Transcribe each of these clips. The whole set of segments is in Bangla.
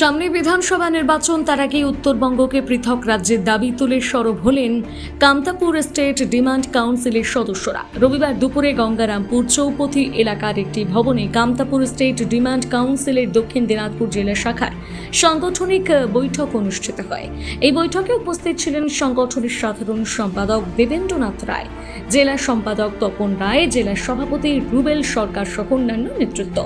সামনে বিধানসভা নির্বাচন, তার আগে উত্তরবঙ্গকে পৃথক রাজ্যের দাবি তুলে সরব হলেন কামতাপুর স্টেট ডিমান্ড কাউন্সিলের সদস্যরা। রবিবার দুপুরে গঙ্গারামপুর চৌপথি এলাকার একটি ভবনে কামতাপুর স্টেট ডিমান্ড কাউন্সিলের দক্ষিণ দিনাজপুর জেলা শাখার সাংগঠনিক বৈঠক অনুষ্ঠিত হয়। এই বৈঠকে উপস্থিত ছিলেন সংগঠনের সাধারণ সম্পাদক দেবেন্দ্রনাথ রায়। জেলা সম্পাদক তপন রায়, জেলা সভাপতি রুবেল সরকার সহ অন্যান্য নেতৃত্ব।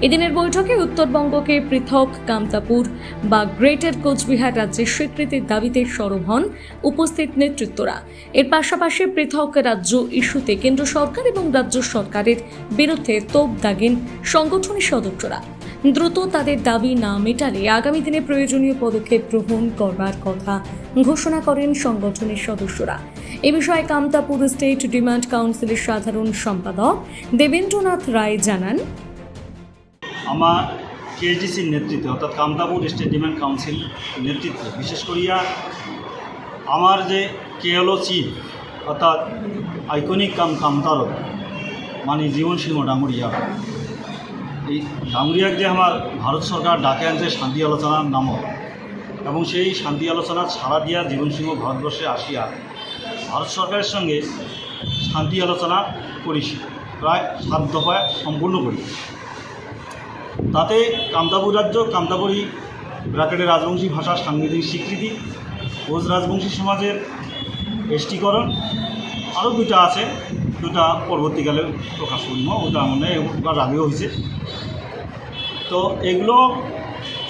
এদিনের বৈঠকে উত্তরবঙ্গকে পৃথক কামতাপুর বা গ্রেটার কোচবিহার রাজ্যের স্বীকৃতির দাবিতে সরব হন উপস্থিত নেতৃত্বরা। এর পাশাপাশি পৃথক রাজ্য ইস্যুতে কেন্দ্র সরকার এবং রাজ্য সরকারের বিরুদ্ধে তোপ দাগেন সংগঠনের সদস্যরা। দ্রুত তাদের দাবি না মেটালে আগামী দিনে প্রয়োজনীয় পদক্ষেপ গ্রহণ করবার কথা ঘোষণা করেন সংগঠনের সদস্যরা। এ বিষয়ে কামতাপুর স্টেট ডিমান্ড কাউন্সিলের সাধারণ সম্পাদক দেবেন্দ্রনাথ রায় জানান। আমার কেএসডিসির নেতৃত্বে অর্থাৎ কামতাপুর স্টেট ডিমান্ড কাউন্সিল নেতৃত্বে, বিশেষ করিয়া আমার যে কেএলও চিফ অর্থাৎ আইকনিক কাম কামতারক মানে জীবন সিংহ ডাঙ্গুরিয়া এই ডাঙ্গুরিয়াক যে আমার ভারত সরকার ডাকে আনছে শান্তি আলোচনার নামক, এবং সেই শান্তি আলোচনা ছাড়া দিয়া জীবন সিংহ ভারতবর্ষে আসিয়া ভারত সরকারের সঙ্গে শান্তি আলোচনা করিস, প্রায় সাত দফায় সম্পূর্ণ করি তাতে কামতাপুর রাজ্য কামতাপুরী ব্র্যাকেটের রাজবংশী ভাষার সাংবিধানিক স্বীকৃতি কোচ রাজবংশী সমাজের এসটিকরণ আরও দুটা আছে। দুটা পরবর্তীকালে প্রকাশ করব, ওটা মানে ওটার আগেও হয়েছে। তো এগুলো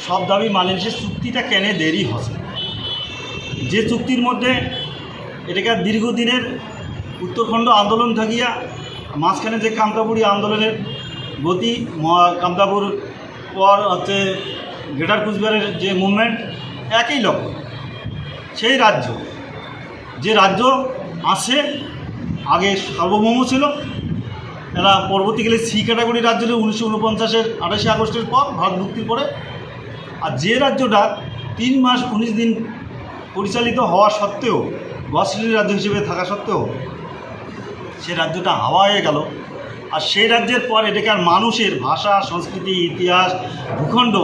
সব দাবি মানে সে চুক্তিটা কেনে দেরি হচ্ছে? যে চুক্তির মধ্যে এটাকে দীর্ঘদিনের উত্তরখণ্ড আন্দোলন থাকিয়া মাঝখানে যে কামতাপুরি আন্দোলনের গতি কামতাপুর পর হচ্ছে গ্রেটার কুচবিহারের যে মুভমেন্ট একই লক্ষ্য। সেই রাজ্য, যে রাজ্য আছে আগে সার্বভৌম ছিল। এরা পরবর্তীকালে সি ক্যাটাগরি রাজ্য ছিল উনিশশো উনপঞ্চাশের আঠাশে আগস্টের পর ভারত মুক্তির পরে। আর যে রাজ্যটা তিন মাস উনিশ দিন পরিচালিত হওয়া সত্ত্বেও গসলি রাজ্য হিসেবে থাকা সত্ত্বেও, সে রাজ্যটা হাওয়া হয়ে গেল। আর সেই রাজ্যের পর এটাকে আর মানুষের ভাষা, সংস্কৃতি, ইতিহাস, ভূখণ্ড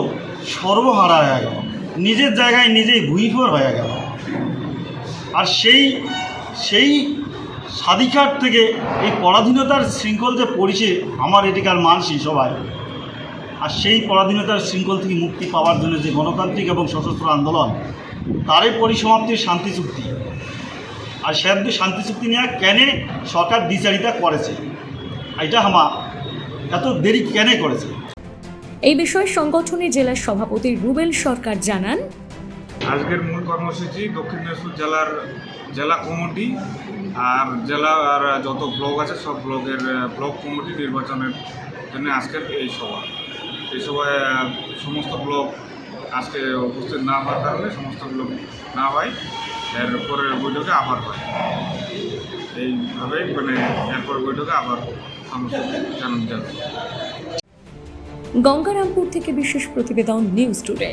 সর্বহারা হয়ে গেল। নিজের জায়গায় নিজেই ভুইফোর হয়ে গেল। আর সেই সেই স্বাধিকার থেকে এই পরাধীনতার শৃঙ্খল যে পড়েছে আমার এটিকার মানসি সবাই। আর সেই পরাধীনতার শৃঙ্খল থেকে মুক্তি পাওয়ার জন্য যে গণতান্ত্রিক এবং সশস্ত্র আন্দোলন তারই পরিসমাপ্তির শান্তি চুক্তি। আর সে শান্তি চুক্তি নিয়ে কেন সরকার বিচারিতা করেছে? এটা হামা এত দেরি কেন করেছে? এই বিষয়ে সংগঠনের জেলার সভাপতি রুবেল সরকার জানান আজকের মূল কর্মসূচি দক্ষিণ দিনাজপুর জেলার জেলা কমিটি আর জেলা আর যত ব্লক আছে, সব ব্লকের ব্লক কমিটি নির্বাচনের জন্য আজকের এই সভা। এই সভায় সমস্ত ব্লক আজকে উপস্থিত না হওয়ার কারণে সমস্ত ব্লক না হয়, এর পরের বৈঠকে আবার হয়। এইভাবেই মানে এরপর বৈঠকে আবার সমস্ত জানানো যাবে। গঙ্গারামপুর থেকে বিশেষ প্রতিবেদন নিউজ টুডে।